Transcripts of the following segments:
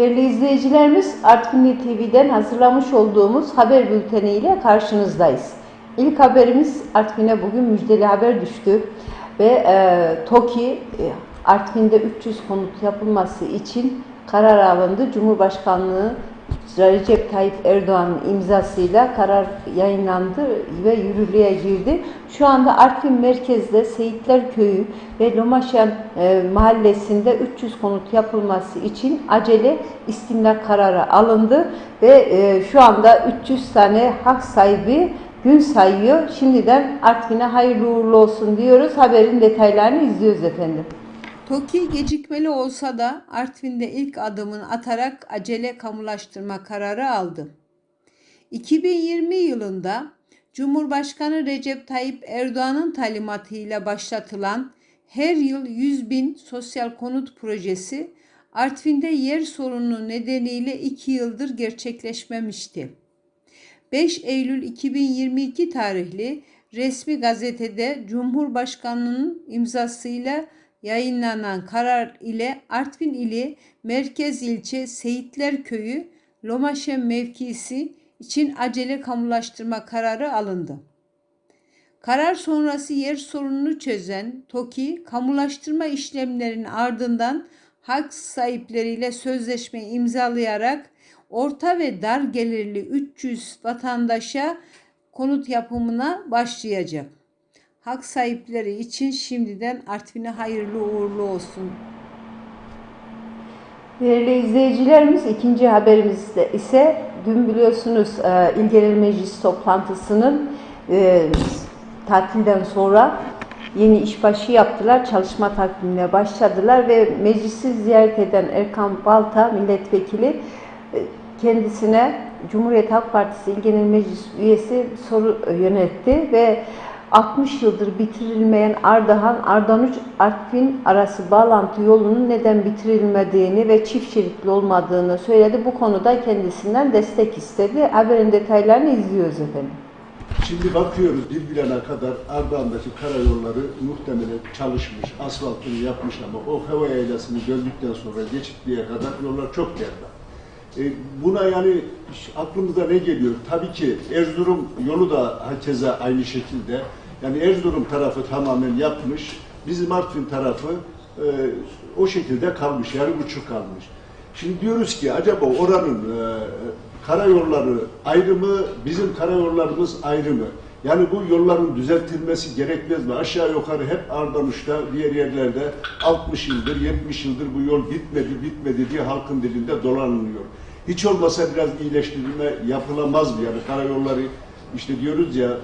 Değerli izleyicilerimiz, Artvinli TV'den hazırlamış olduğumuz haber bülteni ile karşınızdayız. İlk haberimiz Artvin'e bugün müjdeli haber düştü ve e, TOKİ e, Artvin'de 300 konut yapılması için karar alındı. Cumhurbaşkanlığı Recep Tayyip Erdoğan'ın imzasıyla karar yayınlandı ve yürürlüğe girdi. Şu anda Artvin merkezde Seyitler Köyü ve Lomaşan e, mahallesinde 300 konut yapılması için acele istimlak kararı alındı ve e, şu anda 300 tane hak sahibi gün sayıyor. Şimdiden Artvin'e hayırlı uğurlu olsun diyoruz. Haberin detaylarını izliyoruz efendim. TOKİ gecikmeli olsa da Artvin'de ilk adımını atarak acele kamulaştırma kararı aldı. 2020 yılında Cumhurbaşkanı Recep Tayyip Erdoğan'ın talimatıyla başlatılan her yıl 100 bin sosyal konut projesi Artvin'de yer sorunu nedeniyle 2 yıldır gerçekleşmemişti. 5 Eylül 2022 tarihli resmi gazetede Cumhurbaşkanı'nın imzasıyla yayınlanan karar ile Artvin ili Merkez ilçe Seyitler Köyü Lomaşen mevkisi için acele kamulaştırma kararı alındı. Karar sonrası yer sorununu çözen TOKİ, kamulaştırma işlemlerinin ardından hak sahipleriyle sözleşme imzalayarak orta ve dar gelirli 300 vatandaşa konut yapımına başlayacak. Hak sahipleri için şimdiden Artvin'e hayırlı uğurlu olsun. Değerli izleyicilerimiz ikinci haberimizde ise dün biliyorsunuz e, İl Genel Meclis toplantısının e, tatilden sonra yeni işbaşı yaptılar. Çalışma takvimine başladılar ve meclisi ziyaret eden Erkan Balta milletvekili e, kendisine Cumhuriyet Halk Partisi İl Genel Meclis üyesi soru yöneltti ve 60 yıldır bitirilmeyen Ardahan Ardanuç Artvin arası bağlantı yolunun neden bitirilmediğini ve çift şeritli olmadığını söyledi. Bu konuda kendisinden destek istedi. Haberin detaylarını izliyoruz efendim. Şimdi bakıyoruz Dilbilan'a kadar Ardahan'daki karayolları muhtemelen çalışmış, asfaltını yapmış ama o hava yaylasını döndükten sonra geçitliğe kadar yollar çok berbat. E, buna yani aklımıza ne geliyor? Tabii ki Erzurum yolu da hakeza aynı şekilde. Yani Erzurum tarafı tamamen yapmış, bizim Artvin tarafı e, o şekilde kalmış, yarı buçuk kalmış. Şimdi diyoruz ki acaba oranın e, karayolları ayrı mı, bizim karayollarımız ayrı mı? Yani bu yolların düzeltilmesi gerekmez mi? Aşağı yukarı hep Ardanuç'ta, diğer yerlerde 60 yıldır, 70 yıldır bu yol bitmedi, bitmedi diye halkın dilinde dolanılıyor. Hiç olmasa biraz iyileştirme yapılamaz mı? Yani karayolları işte diyoruz ya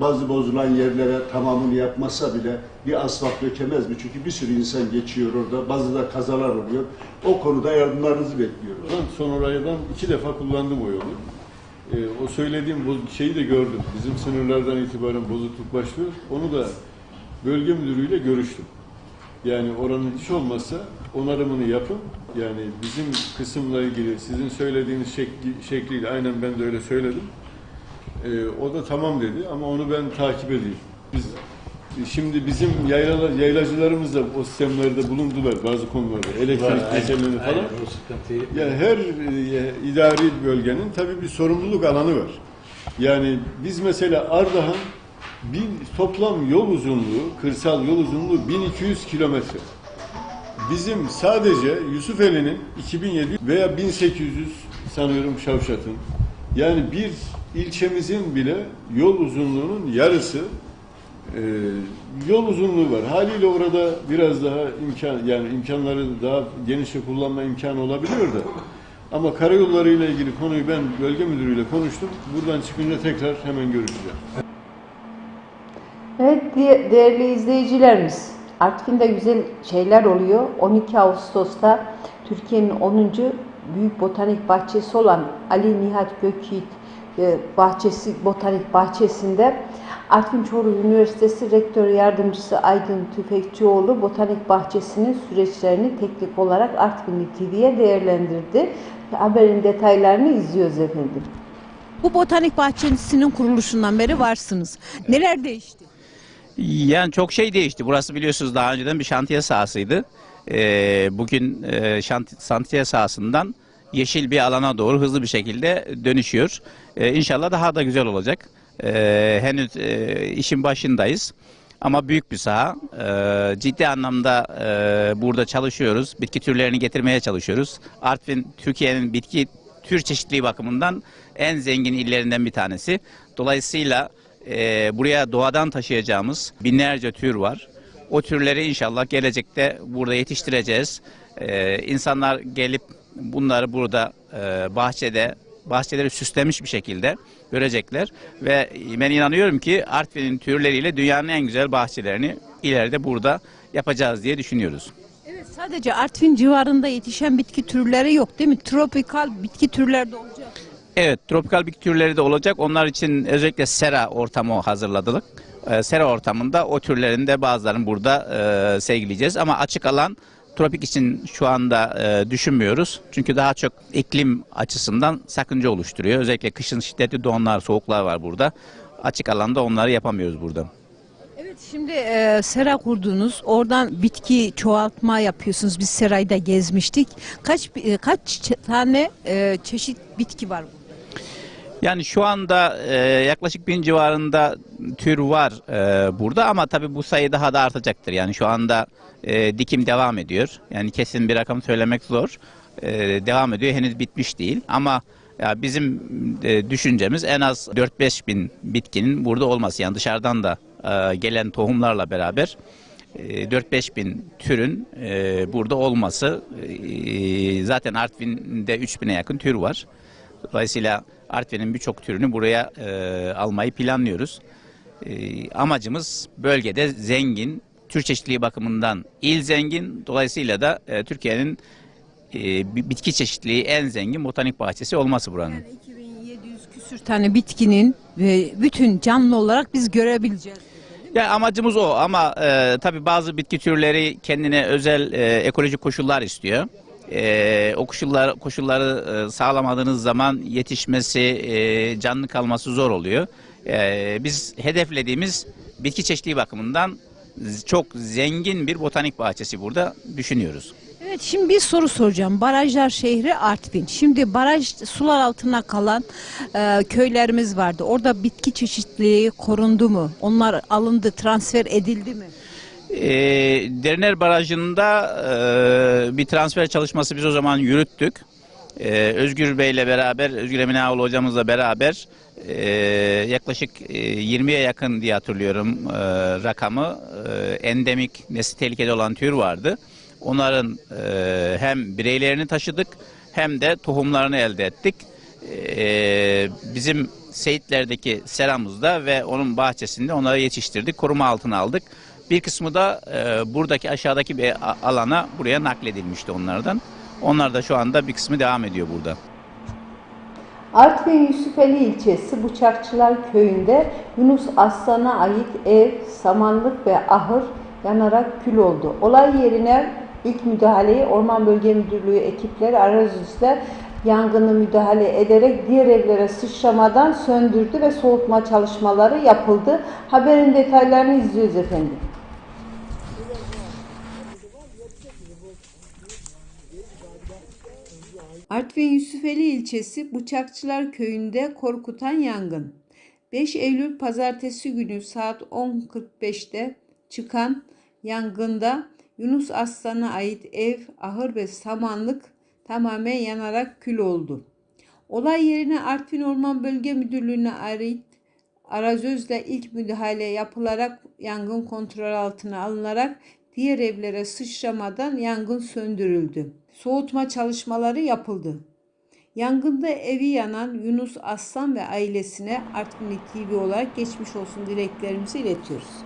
bazı bozulan yerlere tamamını yapmasa bile bir asfalt dökemez mi? Çünkü bir sürü insan geçiyor orada, bazı da kazalar oluyor. O konuda yardımlarınızı bekliyoruz. Ben son olaydan iki defa kullandım o yolu. Ee, o söylediğim boz- şeyi de gördüm. Bizim sınırlardan itibaren bozukluk başlıyor. Onu da bölge müdürüyle görüştüm. Yani oranın hiç olmazsa onarımını yapın. Yani bizim kısımla ilgili sizin söylediğiniz şekli, şekliyle aynen ben de öyle söyledim. Ee, o da tamam dedi ama onu ben takip edeyim. Biz Şimdi bizim yaylalar, yaylacılarımız da o sistemlerde bulundular bazı konularda. Elektrik meseleleri falan. Aynen, o sıkıntıyı Ya her e, idari bölgenin tabii bir sorumluluk alanı var. Yani biz mesela Ardahan bin, toplam yol uzunluğu, kırsal yol uzunluğu 1200 kilometre. Bizim sadece Yusufeli'nin 2700 veya 1800 sanıyorum Şavşat'ın. Yani bir ilçemizin bile yol uzunluğunun yarısı e, yol uzunluğu var. Haliyle orada biraz daha imkan yani imkanları daha genişçe kullanma imkanı olabiliyor da. Ama karayollarıyla ilgili konuyu ben bölge müdürüyle konuştum. Buradan çıkınca tekrar hemen görüşeceğim. Evet de- değerli izleyicilerimiz, Artvin'de güzel şeyler oluyor. 12 Ağustos'ta Türkiye'nin 10. Büyük Botanik Bahçesi olan Ali Nihat Gökyiğit e, bahçesi, botanik bahçesinde Artvin Çoruh Üniversitesi Rektör Yardımcısı Aydın Tüfekçioğlu botanik bahçesinin süreçlerini teknik olarak Artvinli TV'ye değerlendirdi. Haberin detaylarını izliyoruz efendim. Bu botanik bahçesinin kuruluşundan beri varsınız. Neler değişti? Yani çok şey değişti. Burası biliyorsunuz daha önceden bir şantiye sahasıydı. Ee, bugün e, şanti, şantiye sahasından yeşil bir alana doğru hızlı bir şekilde dönüşüyor. E, inşallah daha da güzel olacak. E, henüz e, işin başındayız. Ama büyük bir saha. E, ciddi anlamda e, burada çalışıyoruz. Bitki türlerini getirmeye çalışıyoruz. Artvin Türkiye'nin bitki tür çeşitliliği bakımından en zengin illerinden bir tanesi. Dolayısıyla e, buraya doğadan taşıyacağımız binlerce tür var. O türleri inşallah gelecekte burada yetiştireceğiz. E, insanlar gelip bunları burada e, bahçede bahçeleri süslemiş bir şekilde görecekler ve ben inanıyorum ki Artvin'in türleriyle dünyanın en güzel bahçelerini ileride burada yapacağız diye düşünüyoruz. Evet sadece Artvin civarında yetişen bitki türleri yok değil mi? Tropikal bitki türleri de olacak. Evet, tropikal bitki türleri de olacak. Onlar için özellikle sera ortamı hazırladık. Ee, sera ortamında o türlerin de bazılarını burada e, sergileyeceğiz. Ama açık alan tropik için şu anda e, düşünmüyoruz. Çünkü daha çok iklim açısından sakınca oluşturuyor. Özellikle kışın şiddetli donlar, soğuklar var burada. Açık alanda onları yapamıyoruz burada. Evet şimdi e, sera kurdunuz. Oradan bitki çoğaltma yapıyorsunuz. Biz serayda gezmiştik. Kaç e, kaç tane e, çeşit bitki var? Yani şu anda e, yaklaşık bin civarında tür var e, burada ama tabii bu sayı daha da artacaktır. Yani şu anda e, dikim devam ediyor. Yani kesin bir rakam söylemek zor. E, devam ediyor. Henüz bitmiş değil ama ya bizim e, düşüncemiz en az 4-5 bin bitkinin burada olması. Yani dışarıdan da e, gelen tohumlarla beraber e, 4-5 bin türün e, burada olması. E, zaten Artvin'de 3 bine yakın tür var. Dolayısıyla Artvin'in birçok türünü buraya e, almayı planlıyoruz. E, amacımız bölgede zengin, tür çeşitliliği bakımından il zengin. Dolayısıyla da e, Türkiye'nin e, bi- bitki çeşitliliği en zengin botanik bahçesi olması buranın. Yani 2700 küsür tane bitkinin ve bütün canlı olarak biz görebileceğiz. Ya amacımız o ama e, tabii bazı bitki türleri kendine özel e, ekolojik koşullar istiyor. E, o koşullar koşulları e, sağlamadığınız zaman yetişmesi, e, canlı kalması zor oluyor. E, biz hedeflediğimiz bitki çeşitliliği bakımından çok zengin bir botanik bahçesi burada düşünüyoruz. Evet şimdi bir soru soracağım. Barajlar şehri Artvin. Şimdi baraj sular altına kalan e, köylerimiz vardı. Orada bitki çeşitliliği korundu mu? Onlar alındı, transfer edildi mi? E, Deriner Barajı'nda e, bir transfer çalışması biz o zaman yürüttük. E, Özgür Bey'le beraber, Özgür Emine Ağoğlu hocamızla beraber e, yaklaşık e, 20'ye yakın diye hatırlıyorum e, rakamı e, endemik nesli tehlikeli olan tür vardı. Onların e, hem bireylerini taşıdık hem de tohumlarını elde ettik. E, bizim Seyitler'deki seramızda ve onun bahçesinde onları yetiştirdik, koruma altına aldık. Bir kısmı da e, buradaki aşağıdaki bir alana buraya nakledilmişti onlardan. Onlar da şu anda bir kısmı devam ediyor burada. Artvin Yusufeli ilçesi Bıçakçılar köyünde Yunus Aslan'a ait ev, samanlık ve ahır yanarak kül oldu. Olay yerine ilk müdahaleyi Orman Bölge Müdürlüğü ekipleri arazide yangını müdahale ederek diğer evlere sıçramadan söndürdü ve soğutma çalışmaları yapıldı. Haberin detaylarını izliyoruz efendim. Artvin Yusufeli ilçesi Bıçakçılar köyünde korkutan yangın. 5 Eylül pazartesi günü saat 10.45'te çıkan yangında Yunus Aslan'a ait ev, ahır ve samanlık tamamen yanarak kül oldu. Olay yerine Artvin Orman Bölge Müdürlüğü'ne ait arazözle ilk müdahale yapılarak yangın kontrol altına alınarak diğer evlere sıçramadan yangın söndürüldü. Soğutma çalışmaları yapıldı. Yangında evi yanan Yunus Aslan ve ailesine Artvinli TV olarak geçmiş olsun dileklerimizi iletiyoruz.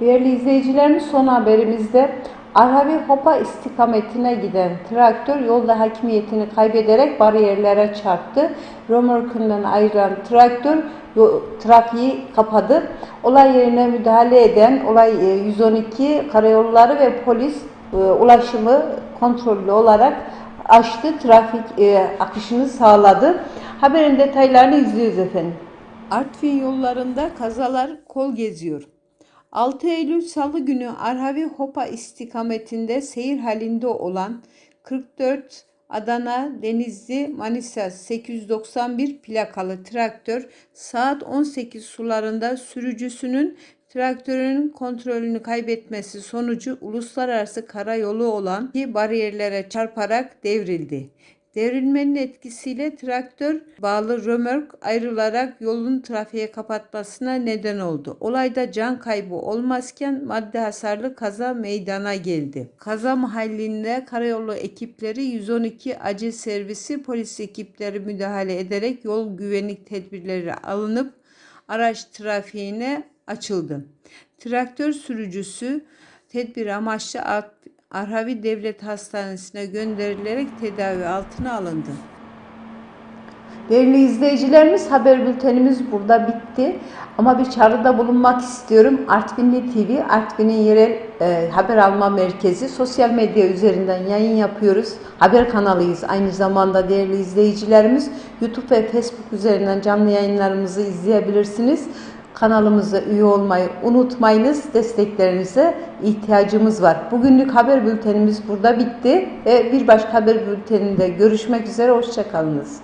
Değerli izleyicilerimiz son haberimizde Arhavi Hopa istikametine giden traktör yolda hakimiyetini kaybederek bariyerlere çarptı. Römorkundan ayrılan traktör trafiği kapadı. Olay yerine müdahale eden olay e, 112 karayolları ve polis e, ulaşımı kontrollü olarak açtı. Trafik e, akışını sağladı. Haberin detaylarını izliyoruz efendim. Artvin yollarında kazalar kol geziyor. 6 Eylül Salı günü Arhavi Hopa istikametinde seyir halinde olan 44 Adana, Denizli, Manisa 891 plakalı traktör saat 18 sularında sürücüsünün traktörün kontrolünü kaybetmesi sonucu uluslararası karayolu olan ki bariyerlere çarparak devrildi. Devrilmenin etkisiyle traktör bağlı römork ayrılarak yolun trafiğe kapatmasına neden oldu. Olayda can kaybı olmazken madde hasarlı kaza meydana geldi. Kaza mahallinde karayolu ekipleri 112 acil servisi polis ekipleri müdahale ederek yol güvenlik tedbirleri alınıp araç trafiğine açıldı. Traktör sürücüsü tedbir amaçlı Ar- Arhavi Devlet Hastanesi'ne gönderilerek tedavi altına alındı. Değerli izleyicilerimiz haber bültenimiz burada bitti. Ama bir çağrıda bulunmak istiyorum. Artvinli TV, Artvin'in yerel e, haber alma merkezi. Sosyal medya üzerinden yayın yapıyoruz. Haber kanalıyız. Aynı zamanda değerli izleyicilerimiz YouTube ve Facebook üzerinden canlı yayınlarımızı izleyebilirsiniz. Kanalımıza üye olmayı unutmayınız. Desteklerinize ihtiyacımız var. Bugünlük haber bültenimiz burada bitti. Ve bir başka haber bülteninde görüşmek üzere. Hoşçakalınız.